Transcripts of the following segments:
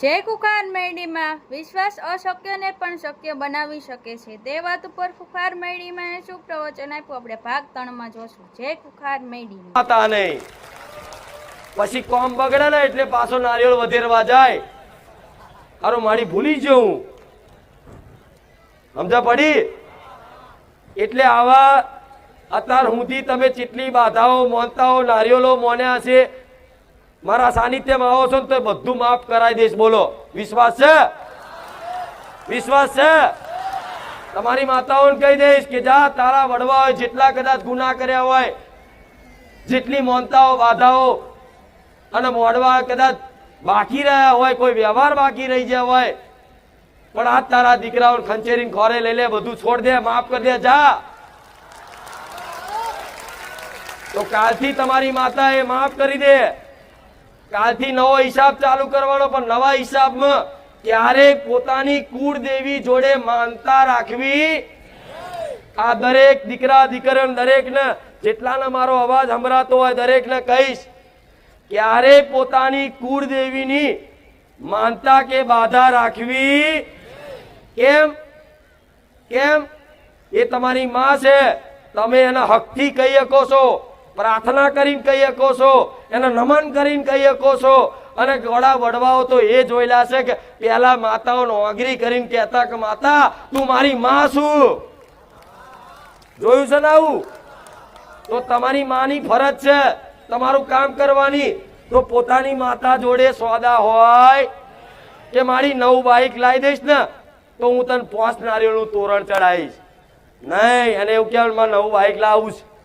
જે કુખાર મેરડીમાં વિશ્વાસ અશક્યને પણ શક્ય બનાવી શકે છે. તે વાત ઉપર કુખાર મેળીમાં શું પ્રવચન આપ્યું? આપણે ભાગ ત્રણમાં જોશું. જે કુખાર મેરડીમાં માતા નહીં પછી કોમ બગડે ને એટલે પાછો નારિયેળ વધેરવા જાય. હારું મારી ભૂલી જવું સમજા પડી? એટલે આવા અત્યાર સુધી તમે જેટલી બાધાઓ મોનતાઓ નારિયેળો મોન્યા છે મારા સાનિધ્યમાં આવો છો ને તો બધું માફ કરાવી દઈશ, બોલો. વિશ્વાસ છે? વિશ્વાસ છે? તમારી માતાઓને કહી દઈશ કે જા, તારા વડવા હોય, જેટલા કદાચ ગુના કર્યા હોય, જેટલી મોનતાઓ, બાધાઓ અને મોડવા કદાચ બાકી રહ્યા હોય, કોઈ વ્યવહાર બાકી રહી ગયા હોય, પણ આ તારા દીકરાઓ ખંચેરીને ખોરે લઈ લે, બધું છોડ દે, માફ કરી દે, જા. તો કાલથી તમારી માતા એ માફ કરી દે. કાલથી નવો હિસાબ ચાલુ કરવાનો, પણ નવા હિસાબમાં ક્યારેય પોતાની કુળ દેવી જોડે માનતા રાખવી આ દરેક દીકરા દીકરીઓ દરેકને જેટલાને મારો અવાજ સંભળાતો હોય, દરેકને કહીશ ક્યારે પોતાની કુળદેવીની માનતા કે બાધા રાખવી. કેમ? કેમ? એ તમારી માં છે. તમે એના હકથી કહી શકો છો. પ્રાર્થના કરીને કહી શકો છો એને નમન કરીને કહી શકો છો અને ઘોડા વડવાઓ તો એ જોયેલા છે કે પેલા માતાઓ નોગરી કરીને કહેતા કે, માતા, તું મારી માં છું. જોયું છે ને આવું? તો તમારી માની ફરજ છે, તમારું કામ કરવાની. તો પોતાની માતા જોડે સોદા હોય કે, મારી નવું બાઈક લાવી દઈશ ને, તો હું તને પોસ નારિયેળનું તોરણ ચડાવીશ. નહીં અને એવું કહેવાય મારે નવું બાઈક લાવું છે.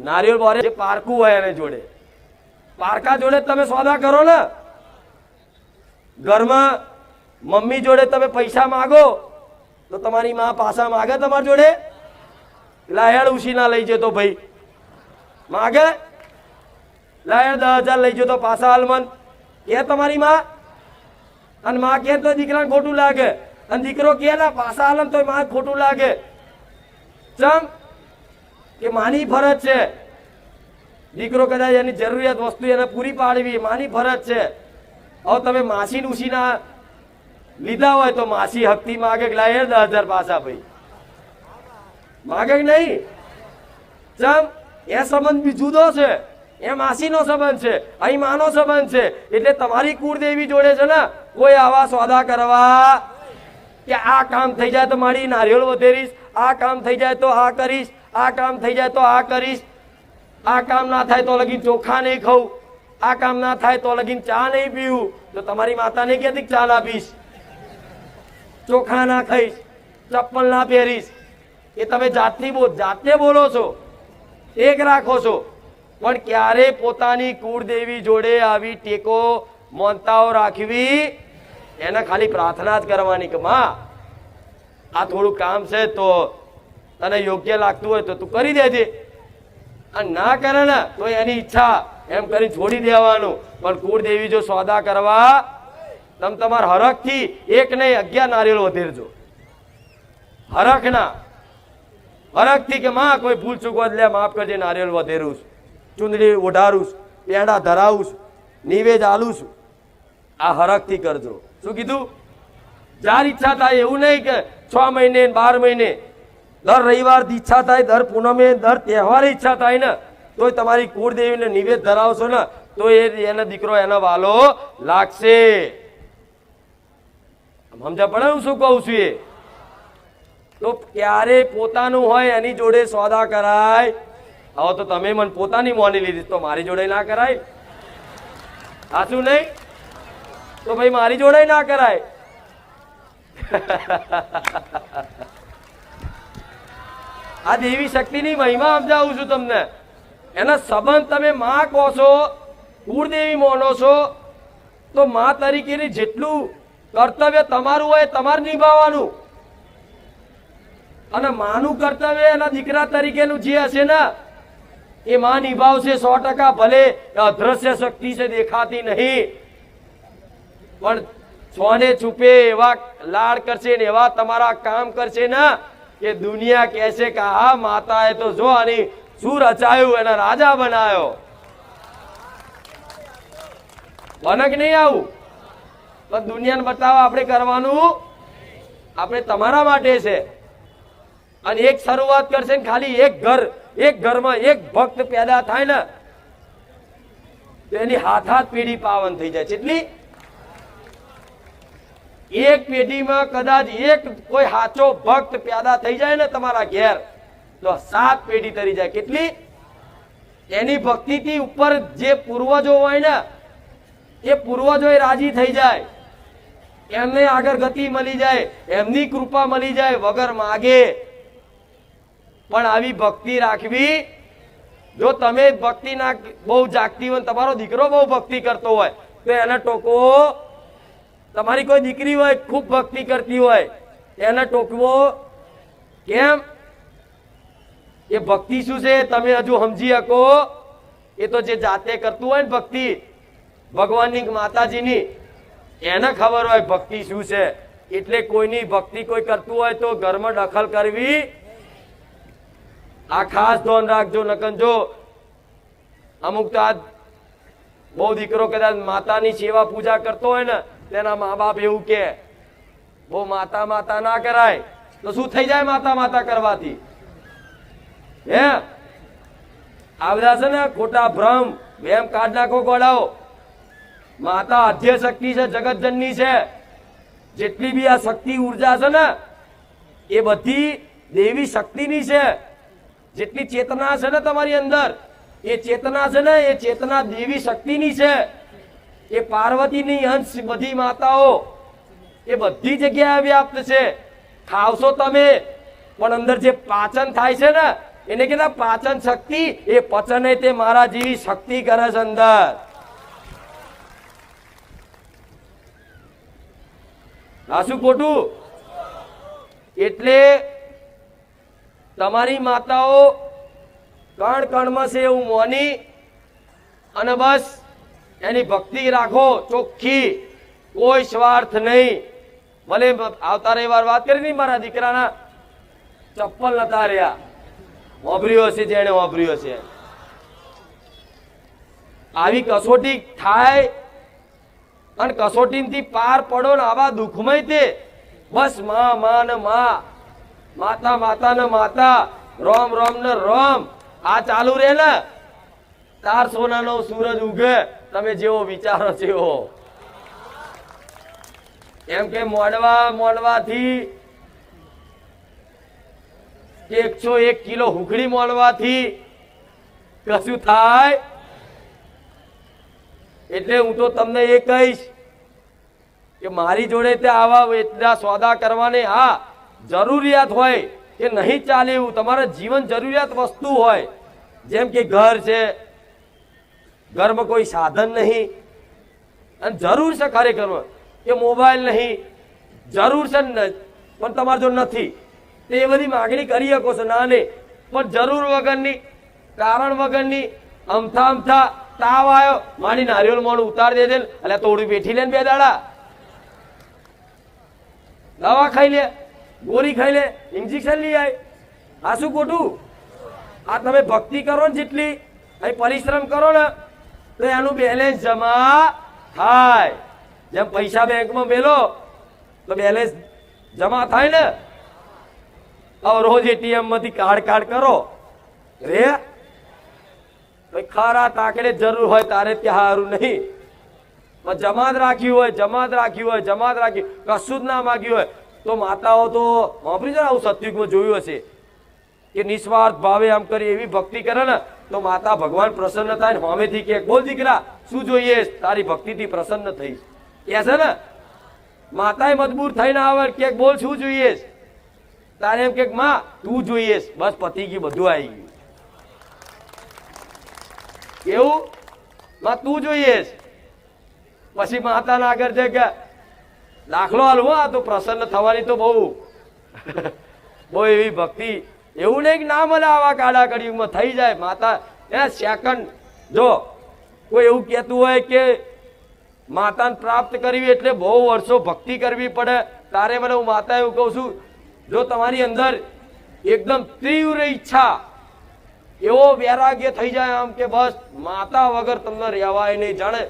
નારિયેળ બોરે જે પારકું હોય એને જોડે. પારકા જોડે તમે સોદા કરો ને. ઘરમાં મમ્મી જોડે તમે પૈસા માગો, તો તમારી માં પાછા માગે તમારી જોડે? લાયડ ઉશીના લઈ જતો ભાઈ. માગે? લાયડ દસ હજાર લઈ જતો પાછા હાલમન કે તમારી માં? અને માં કે તો દીકરાને ખોટું લાગે. અને દીકરો કે ના, પાછા હાલમ તો માં ખોટું લાગે. ચમ? કે માની ફરજ છે. દીકરો કદાચ એની જરૂરિયાત વસ્તુ એને પૂરી પાડવી, માની ફરજ છે. હવે તમે માસી ઉશીના લીધા હોય તો માસી હકતી માગે લાય દસ હજાર પાછા ભાઈ. માગે નહીં? ચમ, એ સંબંધ બી જુદો છે. એ માસીનો સંબંધ છે, અહીં માનો સંબંધ છે. એટલે તમારી કુળદેવી જોડે છે ને, કોઈ આવા સોદા કરવા કે આ કામ થઈ જાય તો મારી નારિયેળ વધેરીશ, આ કામ થઈ જાય તો આ કરીશ. આ કામ થઈ જાય તો આ કરીશ. આ કામ ના થાય તો લગીન ચોખા નહીં ખાઉં. આ કામ ના થાય તો લગીન ચા નહીં પીવું. તો તમારી માતાને કહેતી કે ચા ના પીશ ચોખા ના ખાઈશ, ચપ્પલ ના પહેરીશ. એ તમે જાતની બો જાતે બોલો છો. એક રાખો છો. પણ ક્યારે પોતાની કુળદેવી જોડે આવી ટેકો મોનતાઓ રાખવી? એને ખાલી પ્રાર્થના જ કરવાની કે, માં, આ થોડું કામ છે તો તને યોગ્ય લાગતું હોય તો તું કરી દેજે. અને ના કરે ને તો એની ઈચ્છા એમ કરી છોડી દેવાનું. પણ કુળદેવી જો સોદા કરવા, તમે તમારા હરખથી એક નહીં, અગિયાર નારિયેળ વધેરજો. હરખના. હરખથી કે માં, કોઈ ભૂલ ચૂક લે માફ કરજે, નારિયેળ વધેરું છું. ચૂંદડી ઓઢારું છું. પેંડા ધરાવું છું. નિવેદ આલું છું. આ હરખથી કરજો. શું કીધું? જાર ઈચ્છા થાય એવું નહીં કે છ મહિને બાર મહિને દર રવિવાર ઈચ્છા થાય, દર પૂનમે, દર તહેવારે ઈચ્છા થાય ને, તોય તમારી કુળદેવીને નિવેદ ધરાવશો ને, તો એ એનો દીકરો, એનો વાલો લાગશે. સમજા પડે હું શું કહું છું એ? તો ક્યારે પોતાનું હોય એની જોડે સોદા કરાય? હવે તો તમે મને પોતાની મોની લીધી, તો મારી જોડે ના કરાય? સાચું નહીં? તો ભાઈ મારી જોડે ના કરાય? આ દેવી શક્તિની મહિમા સમજાવું છું તમને. એના સંબંધ તમે માં કહો છો, કુળદેવી મોનો છો, તો માં તરીકેની જેટલું કર્તવ્ય તમારું હોય તમારે નિભાવવાનું. અને માનું કર્તવ્ય એના દીકરા તરીકેનું જે હશે ને, એ માં નિભાવશે સો ટકા, ભલે અદ્રશ્ય શક્તિ છે, દેખાતી નહીં. પણ સોને છુપે એવા લાડ કરશે ને એવા તમારા કામ કરશે ને કે દુનિયા કહેશે કે આ માતાએ તો જો આની શું રચાયું એને રાજા બનાવ્યો બનક નહીં આવું. પણ દુનિયાને બતાવવા આપણે કરવાનું આપણે તમારા માટે છે. અને એક શરૂઆત કરશે ને ખાલી એક ઘર, એક ઘરમાં એક ભક્ત પેદા થાય ને, તો એની હાથ હાથ પેઢી પાવન થઈ જાય. કેટલી એક પેઢીમાં કદાચ એક કોઈ સાચો ભક્ત પેદા થઈ જાય ને તમારા ઘેર, તો સાત પેઢી તરી જાય. કેટલી? એની ભક્તિથી ઉપર જે પૂર્વજો હોય ને, એ પૂર્વજો રાજી થઈ જાય. એમને આગળ ગતિ મળી જાય, એમની કૃપા મળી જાય, વગર માગે. પણ આવી ભક્તિ રાખવી, જો તમે ભક્તિ ના બહુ જાગતી હોય તમારો દીકરો બહુ ભક્તિ કરતો હોય, તો એને ટોકવો તમારી કોઈ દીકરી હોય, ખૂબ ભક્તિ કરતી હોય, એને ટોકવો કેમ? એ ભક્તિ શું છે? તમે હજુ સમજી શકો. એ તો જે જાતે કરતું હોય ને ભક્તિ, ભગવાનની માતાજીની, એને ખબર હોય ભક્તિ શું છે. એટલે કોઈની ભક્તિ કોઈ કરતું હોય તો ઘરમાં દખલ કરવી. આ ખાસ ધ્યાન રાખજો નકંજો અમુક તો આ બહુ દીકરો કદાચ માતાની સેવા પૂજા કરતો હોય ને તેના મા બાપ એવું કે, બહુ માતા માતા ના કરાય. તો શું થઈ જાય માતા માતા કરવાથી? હે? આ છે ને ખોટા ભ્રમ, વેમ કાઢ નાખો ગોળાઓ. માતા અધ્ય શક્તિ છે, જગતજનની છે. જેટલી બી આ શક્તિ ઊર્જા છે ને, એ બધી દેવી શક્તિની છે. જેટલી ચેતના છે ને તમારી અંદર, એ ચેતના છે ને, એ ચેતના દેવી શક્તિની છે. એ પાર્વતીની અંશ બધી માતાઓ એ બધી જગ્યાએ વ્યાપ્ત છે. ખાવશો તમે, પણ અંદર જે પાચન થાય છે ને, એને કહેતા પાચન શક્તિ, એ પચને તે મારા જેવી શક્તિ કરે છે અંદર. આ શું ખોટું? એટલે તમારી માતાઓ કણ કણમાં છે એવું મોની, અને બસ એની ભક્તિ રાખો, ચોખ્ખી, કોઈ સ્વાર્થ નહીં. ભલે આવતા રવિવાર વાત કરી નહીં મારા દીકરાના, ચપ્પલ નતા રહ્યા. વાપર્યો છે જેને વાપર્યો છે આવી કસોટી થાય અને કસોટીથી પાર પડો ને આવા દુઃખમય તે. બસમાં માં ને માં, માતા માતા ને માતા, રોમ રોમ ને રોમ. આ ચાલુ રહે ને. તાર સોનાનો સૂરજ ઉગે. તમે જેવો વિચારો જેવો એમ કે મોડવા, મોડવાથી એકસો એક કિલો હુકડી મોડવાથી કશું થાય? એટલે હું તો તમને એ કહીશ કે મારી જોડે તે આવા એટલા સોદા કરવાને હા, જરૂરિયાત હોય કે નહીં ચાલે એવું. તમારા જીવન જરૂરિયાત વસ્તુ હોય. જેમ કે ઘર છે ઘરમાં કોઈ સાધન નહીં. અને જરૂર છે ખરેખરમાં કે મોબાઈલ નહીં. જરૂર છે પણ તમારે જો નથી, તો બધી માગણી કરી શકો છો ના નહીં પણ જરૂર વગરની, કારણ વગરની, અમથા અમથા તાવ આવ્યો. મારી નારિયેળ મોણ ઉતાર દે દે એટલે તોડી બેઠી લે ને બે દાડા. દવા ખાઈ લે, ગોળી ખાઈ લે ઇન્જેક્શન લઈ આવે આ શું ખોટું? આ તમે ભક્તિ કરો ને જેટલી, અહીં પરિશ્રમ કરો ને તો એનું બેલેન્સ જમા થાય. જેમ પૈસા બેંકમાં મેલો, તો બેલેન્સ જમા થાય ને? હવે રોજ એટીએમમાંથી કાર્ડ કાર્ડ કરો. રે? ખરા તાકડે જરૂર હોય તારે ત્યાં સારું નહીં. જમાત રાખ્યું હોય, જમાત રાખ્યું હોય, જમાત રાખી કશું જ ના માગ્યું હોય. તો માતાઓ તો વાપરી ને આવું સત્યુગમાં જોયું હશે. કે નિસ્વાર્થ ભાવે આમ કરી એવી ભક્તિ કરે ને, તો માતા ભગવાન પ્રસન્ન થાય ને સામેથી કે, બોલ દીકરા, શું જોઈએ? તારી ભક્તિથી પ્રસન્ન થઈ. કે છે ને, માતાએ મજબૂર થઈને આવે કે, બોલ, શું જોઈએ? તારે એમ કે, માં, તું જોઈએ. બસ પતી ગયું, બધું આવી ગયું. કેવું માં, તું જોઈએ? પછી માતાના આગળ છે કે, દાખલો હાલવો તો પ્રસન્ન થવાની તો બહુ. બહુ એવી ભક્તિ એવું નહીં કે ના મળે આવા કાળા કળિયુગમાં થઈ જાય. માતા, એ સેકન્ડ જો, કોઈ એવું કહેતું હોય કે માતાને પ્રાપ્ત કરવી એટલે બહુ વર્ષો ભક્તિ કરવી પડે, તારે મને હું માતા એવું કહું છું, જો તમારી અંદર એકદમ તીવ્ર ઈચ્છા, એવો વૈરાગ્ય થઈ જાય આમ કે બસ, માતા વગર તમને રહેવાય નહીં. જાણે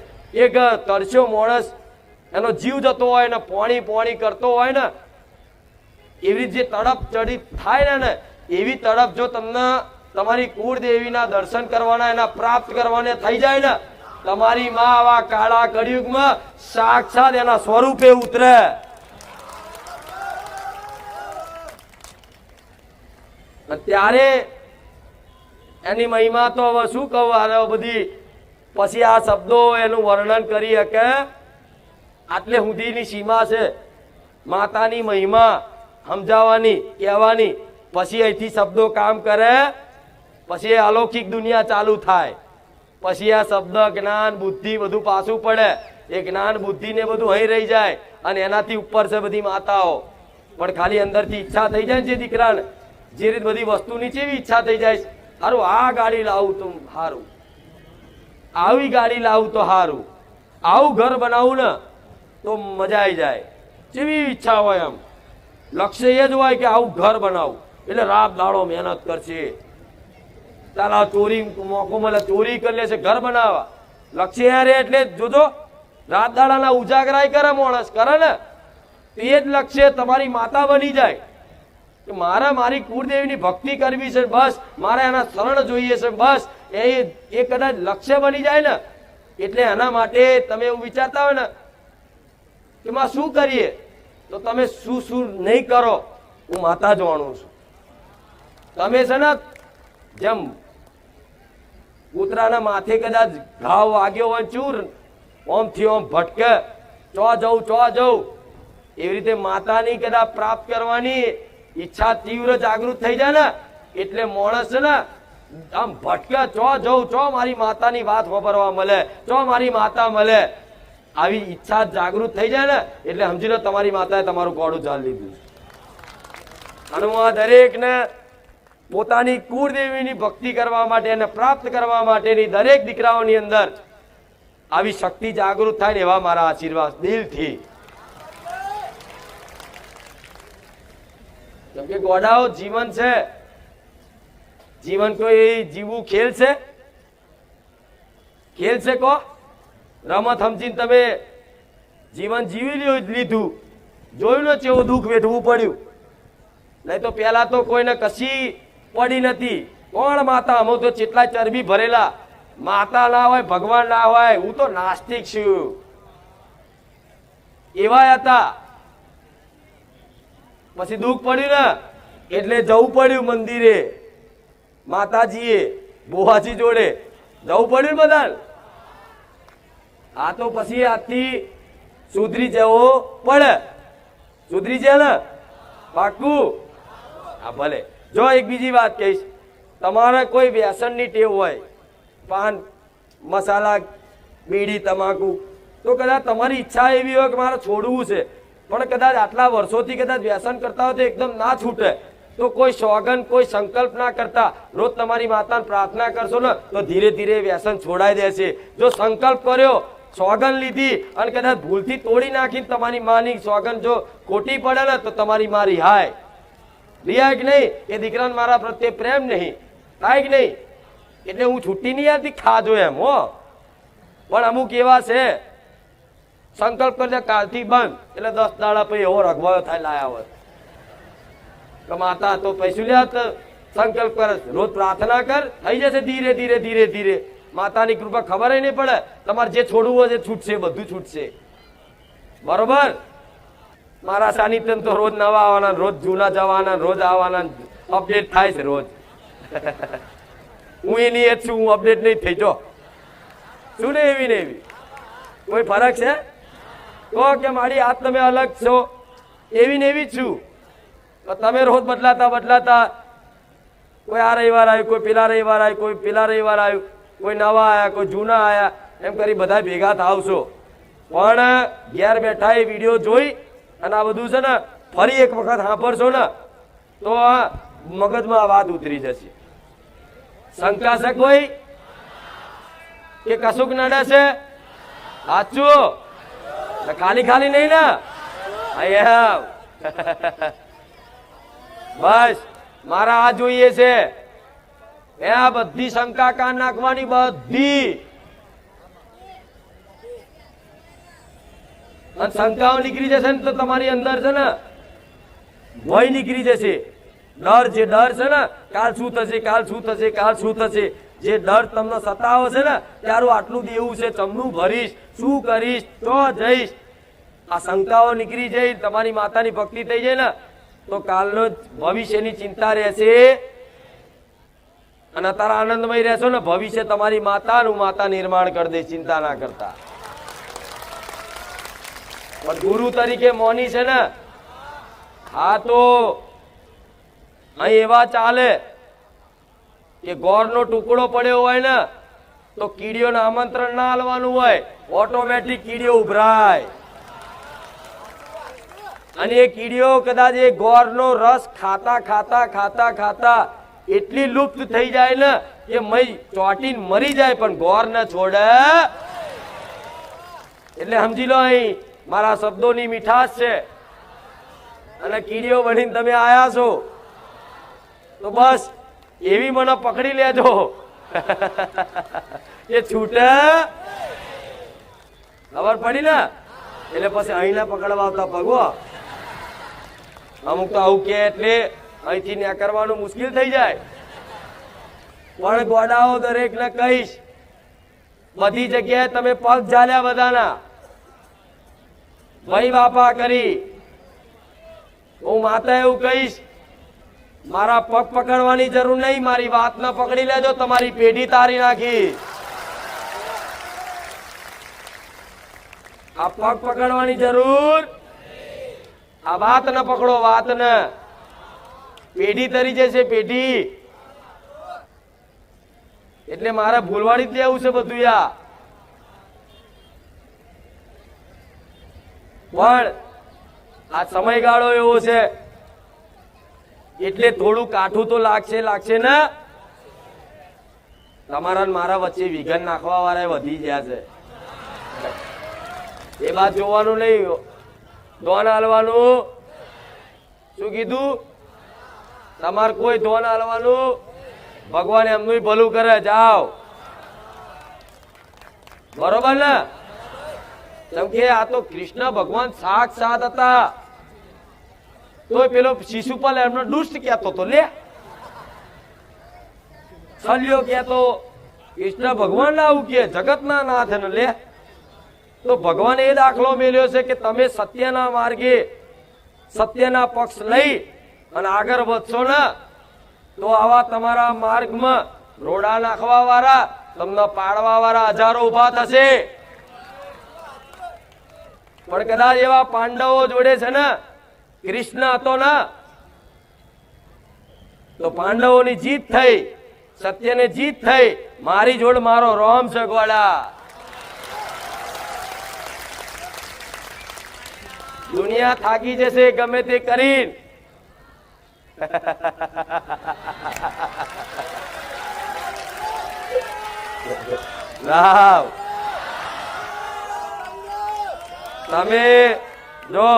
એક તરસ્યો માણસ એનો જીવ જતો હોય ને, પોણી પોણી કરતો હોય ને, એવી જે તડપ ચડી થાય ને એવી તડપ જો તમને તમારી કુળદેવીના દર્શન કરવાના, એના પ્રાપ્ત કરવાને થઈ જાય ને, તમારી માં આવા કાળા કળિયુગમાં સાક્ષાત એના સ્વરૂપે ઉતરે. ત્યારે એની મહિમા તો હવે શું કહું, આ બધી પછી આ શબ્દો એનું વર્ણન કરી શકે. આટલે સુધીની સીમા છે. માતાની મહિમા સમજાવવાની, કહેવાની પછી અહીંથી શબ્દો કામ કરે, પછી અલૌકિક દુનિયા ચાલુ થાય. પછી આ શબ્દ, જ્ઞાન, બુદ્ધિ બધું પાછું પડે. એ જ્ઞાન, બુદ્ધિ ને બધું અહીં રહી જાય અને એનાથી ઉપર છે બધી માતાઓ. પણ ખાલી અંદરથી ઈચ્છા થઈ જાય જે દીકરાને. જે રીત બધી વસ્તુની જેવી ઈચ્છા થઈ જાય સારું આ ગાડી લાવું તો સારું આવી ગાડી લાવું તો સારું આવું ઘર બનાવું ને તો મજા આવી જાય. જેવી ઈચ્છા હોય એમ. લક્ષ્ય એ જ હોય કે આવું ઘર બનાવું. એટલે રાત દાડો મહેનત કરશે. તારા ચોરી મોકો મળે ચોરી કરી લેશે, ઘર બનાવવા. લક્ષ્ય હારે એટલે જોજો. રાત દાડાના ઉજાગરાય કરે માણસ, કરે ને? તો જ લક્ષ્ય તમારી માતા બની જાય. કે મારે, મારી કુળદેવીની ભક્તિ કરવી છે, બસ. મારે એના શરણ જોઈએ છે, બસ. એ એ કદાચ લક્ષ્ય બની જાય ને, એટલે એના માટે તમે એવું વિચારતા હોય ને, કે માં શું કરીએ? તો તમે શું શું નહીં કરો? હું માતા જાણું છું. તમે છે ને જેમ કૂતરાના માથે કદાચ ઘાવ વાગ્યો હોય ચૂર, ઓમથી ઓમ ભટકે, ચો જવું ચો જવું એવી રીતે માતાની કદાચ પ્રાપ્ત કરવાની ઈચ્છા તીવ્ર જાગૃત થઈ જાય ને, એટલે માણસ ને આમ ભટકે, ચો જવું ચો મારી માતાની વાત વાપરવા મળે, ચો મારી માતા મળે, આવી ઈચ્છા જાગૃત થઈ જાય ને, એટલે સમજી લો તમારી માતાએ તમારું ગોળું ચાલી લીધું અને હું આ દરેકને પોતાની કુળદેવીની ભક્તિ કરવા માટે અને પ્રાપ્ત કરવા માટેની દરેક દીકરાઓની અંદર આવી શક્તિ જાગૃત થાય ને એવા મારા આશીર્વાદ દિલથી. કેમ કે ગોડાઓ જીવન છે. જીવન કોઈ જીવવું ખેલ છે. ખેલ છે કો? રમત સમજીને તમે જીવન જીવી લીધું. જોયું ને ચેવું દુઃખ વેઠવું પડ્યું. નહીં તો પહેલા તો કોઈને કશી પડી નથી. કોણ માતા? અમુક તો ચેટલા ચરબી ભરેલા. માતા ના હોય, ભગવાન ના હોય, હું તો નાસ્તિક છું. એવા હતા. પછી દુઃખ પડ્યું ને? એટલે જવું પડ્યું મંદિરે. માતાજીએ બોહાજી જોડે. જવું પડ્યું ને બધાને? આ તો પછી આજથી સુધરી જવો પડે. સુધરી જાય ને? પાક્કું? હા, ભલે. જો એક બીજી વાત કહીશ, તમારે કોઈ વ્યસનની ટેવ હોય, પાન, મસાલા, બીડી, તમાકુ, તો કદાચ તમારી ઈચ્છા એવી હોય કે મારે છોડવું છે, પણ કદાચ આટલા વર્ષોથી કદાચ વ્યસન કરતા હોય તો એકદમ ના છૂટે. તો કોઈ સોગન કોઈ સંકલ્પ ના કરતા રોજ તમારી માતાને પ્રાર્થના કરશો ને, તો ધીરે ધીરે વ્યસન છોડાઈ દેશે. જો સંકલ્પ કર્યો સોગન લીધી, અને કદાચ ભૂલથી તોડી નાખીને તમારી માની સોગન જો ખોટી પડે ને, તો તમારી મારી રિહાય રિહાય કે નહીં? એ દીકરાને મારા પ્રત્યે પ્રેમ નહીં. થાય કે નહીં? એટલે હું છૂટી નહીં આવતી ખાજો એમ, હો. પણ અમુક એવા છે, સંકલ્પ કરજે, કાલથી બંધ. એટલે દસ દાડા પછી એવો રગવાયો થાય, લાયા હોત કે માતા, તો પૈસું લ્યા તો સંકલ્પ કર, રોજ પ્રાર્થના કર. થઈ જશે ધીરે ધીરે ધીરે ધીરે. માતાની કૃપા ખબર નહીં પડે. તમારે જે છોડવું હોય એ છૂટશે, બધું છૂટશે. બરોબર? મારા સાનિધ્ય તો રોજ નવા આવવાના, રોજ જૂના જવાના, રોજ આવવાના અપડેટ થાય છે રોજ. હું એની એ છું, હું અપડેટ નહીં થઈ, જો. શું ને એવી ને એવી? કોઈ ફરક છે? તો કે મારી આ તમે અલગ છો. એવી ને એવી છું. તમે રોજ બદલાતા બદલાતા કોઈ આ રવિવાર આવ્યું, કોઈ પેલા રવિવાર આવ્યું, કોઈ પેલા રવિવાર આવ્યું, કોઈ નવા આવ્યા, કોઈ જૂના આવ્યા, એમ કરી બધા ભેગા થાવશો. પણ ઘેર બેઠા એ વીડિયો જોઈ અને આ બધું છે ને, ફરી એક વખત સાંભળશો ને, તો આ મગજમાં આ વાત ઉતરી જશે. શંકા છે કોઈ કે કશુંક નડે છે? સાચું? ખાલી ખાલી નહીં ને? અહીંયા બસ, મારા આ જોઈએ છે. એ આ બધી શંકા કાન નાખવાની બધી. અને શંકાઓ નીકળી જશે ને તો તમારી અંદર છે ને ભય નીકળી જશે. ડર જે ડર છે ને, કાલ શું થશે, કાલ શું થશે, કાલ શું થશે? જે ડર તમને સતાવે છે ને તારું આટલું દેવું છે ચમનું ભરીશ, શું કરીશ, તો જઈશ. આ શંકાઓ નીકળી જાય, તમારી માતાની ભક્તિ થઈ જાય ને, તો કાલનો ભવિષ્યની ચિંતા રહેશે. અને તારા આનંદમય રહેશો ને, ભવિષ્ય તમારી માતાનું માતા નિર્માણ કરી દે, ચિંતા ના કરતા. પણ ગુરુ તરીકે મોની છે ને, હા તો અહીં એવા ચાલે કે ગોળનો ટુકડો પડ્યો હોય ને, તો કીડીઓને આમંત્રણ ના હાલવાનું હોય, ઓટોમેટિક કીડીઓ ઉભરાય. અને એ કીડીઓ કદાચ એ ગોળનો રસ ખાતા ખાતા ખાતા ખાતા એટલી લુપ્ત થઈ જાય ને કે મય ચોટીને મરી જાય, પણ ગોર ને છોડે. એટલે સમજી લો અહીં મારા શબ્દોની મીઠાશ છે. અને કીડીઓ બનીને તમે આયા છો. તો બસ, એવી મને પકડી લેજો. એ છૂટે. ખબર પડી ને? એટલે પછી અહીંના પકડવા આવતા ભગવો. અમુક તો આવું કે એટલે અહીંથી ન્યા કરવાનું મુશ્કેલ થઈ જાય. પણ ગોડાઓ દરેક ને કહીશ. બધી જગ્યાએ તમે પગ ઝાલ્યા બધાના. ભાઈ બાપા કરી. હું માતા એવું કહીશ, મારા પગ પકડવાની જરૂર નહીં, મારી વાત ન પકડી લેજો, તમારી પેઢી તારી નાખી. આ પગ પકડવાની જરૂર આ વાત ન પકડો, વાત ન. પેઢી તરી જશે પેઢી. એટલે મારે ભૂલવાડી જ લેવું છે બધું યા. પણ આ સમયગાળો એવો છે. એટલે થોડું કાઠું તો લાગશે લાગશે ને? તમારા મારા વચ્ચે વિઘન નાખવા વાળા વધી ગયા છે. એ બાદ જોવાનું નહીં. ધોન હાલવાનું. શું કીધું? તમારે કોઈ ધોન હાલવાનું? ભગવાન એમનું ભલું કરે, જાઓ. બરોબર ને? કે આ તો કૃષ્ણ ભગવાન સાક્ષાત હતા. તો પેલો શિશુપાલ એમનો દુષ્ટ કહેતો તો લે. છલ્યો કહેતો, કૃષ્ણ ભગવાન ના કે જગતના નાથ ને લે. તો ભગવાને એ દાખલો મેલ્યો છે કે તમે સત્યના માર્ગે સત્યના પક્ષ લઈ અને આગળ વધશો ને, તો આવા તમારા માર્ગમાં રોડા નાખવા વાળા તમને પાડવા વાળા હજારો ઊભા થશે. પણ કદાચ એવા પાંડવો જોડે છે ને, કૃષ્ણ હતો ને, તો પાંડવોની જીત થઈ, સત્યને જીત થઈ, મારી જોડ મારો રોમ ગોળા. દુનિયા થાકી જશે ગમે તે કરીને. રાવ. તમે જો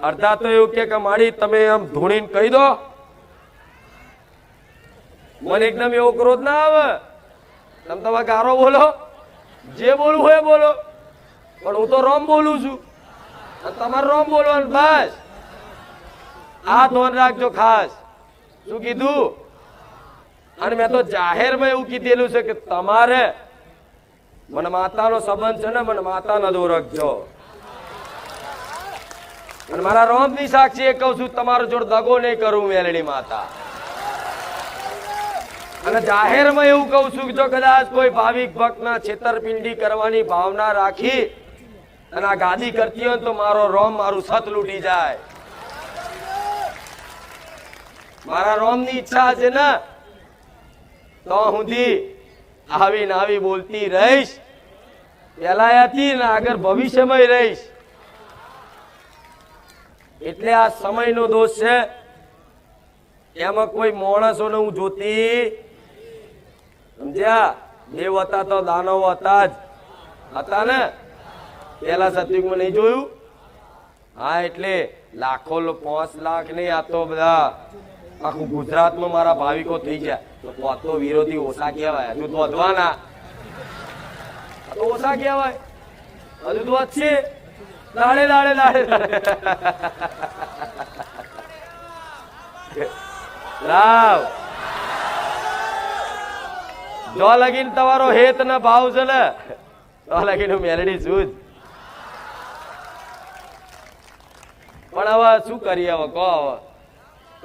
અડધા તો એવું કે મારી તમે આમ ધૂણીને કહી દો. મને એકદમ એવો ક્રોધ ના આવે. તમે તમે ગારો બોલો. જે બોલવું હોય બોલો. પણ હું તો રોમ બોલું છું. તમારે રોમ બોલવાનું, બસ. આ ધોન રાખજો ખાસ. શું કીધું? અને મેં તો જાહેરમાં એવું કીધેલું છે કે તમારે મને માતાનો સંબંધ છે ને, મને માતાના દો રાખજો અને મારા રોમની સાક્ષી એ કહું છું, તમારો જોડ દગો નહીં કરું મેલડી માતા. અને જાહેરમાં એવું કહું છું જો કદાચ કોઈ ભાવિક ભક્તના છેતરપિંડી કરવાની ભાવના રાખી અને આ ગાદી કરતી હોય તો મારો રોમ, મારું સત લૂટી જાય. મારા રોમની ઈચ્છા છે ને, તો સુધી આવી ને આવી બોલતી રહીશ. હતી ને આગળ ભવિષ્યમાં રહીશ. એટલે આ સમયનો દોષ છે. એમાં કોઈ માણસોને હું જોતી સમજ્યા? દેવ હતા તો દાનવ હતા જ. હતા ને? પેલા સતયુગમાં નહીં જોયું? હા, એટલે લાખો પાંચ લાખ નહીં, આ તો બધા આખું ગુજરાતમાં મારા ભાવિકો થઈ જાય તો પોતો વિરોધી ઓછા કહેવાય. હજુ તો વધવાના તો ઓછા કહેવાય. હજુ તો છે. દાડે દાડે દાડે રાવ. જો લગીન તમારો હેત ના ભાવ છે ને, તો લગીન હું મેલડી છું પણ હવે શું કરીએ હવે? કહો હવે.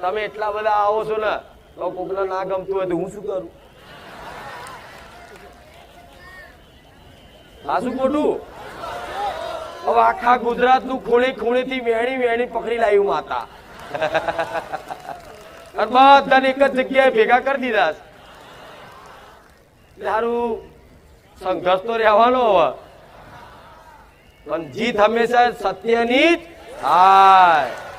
તમે એટલા બધા આવો છો ને, તો કોકને ના ગમતું હોય તો હું શું કરું? આ શું ખોટું? હવે આખા ગુજરાતનું ખૂણે ખૂણે થી વેણી વેણી પકડી લાવ્યું માતા. બધાને એક જ જગ્યાએ ભેગા કરી દીધા. સારું સંઘર્ષ તો રહેવાનો હવે. પણ જીત હંમેશા સત્યની જ થાય.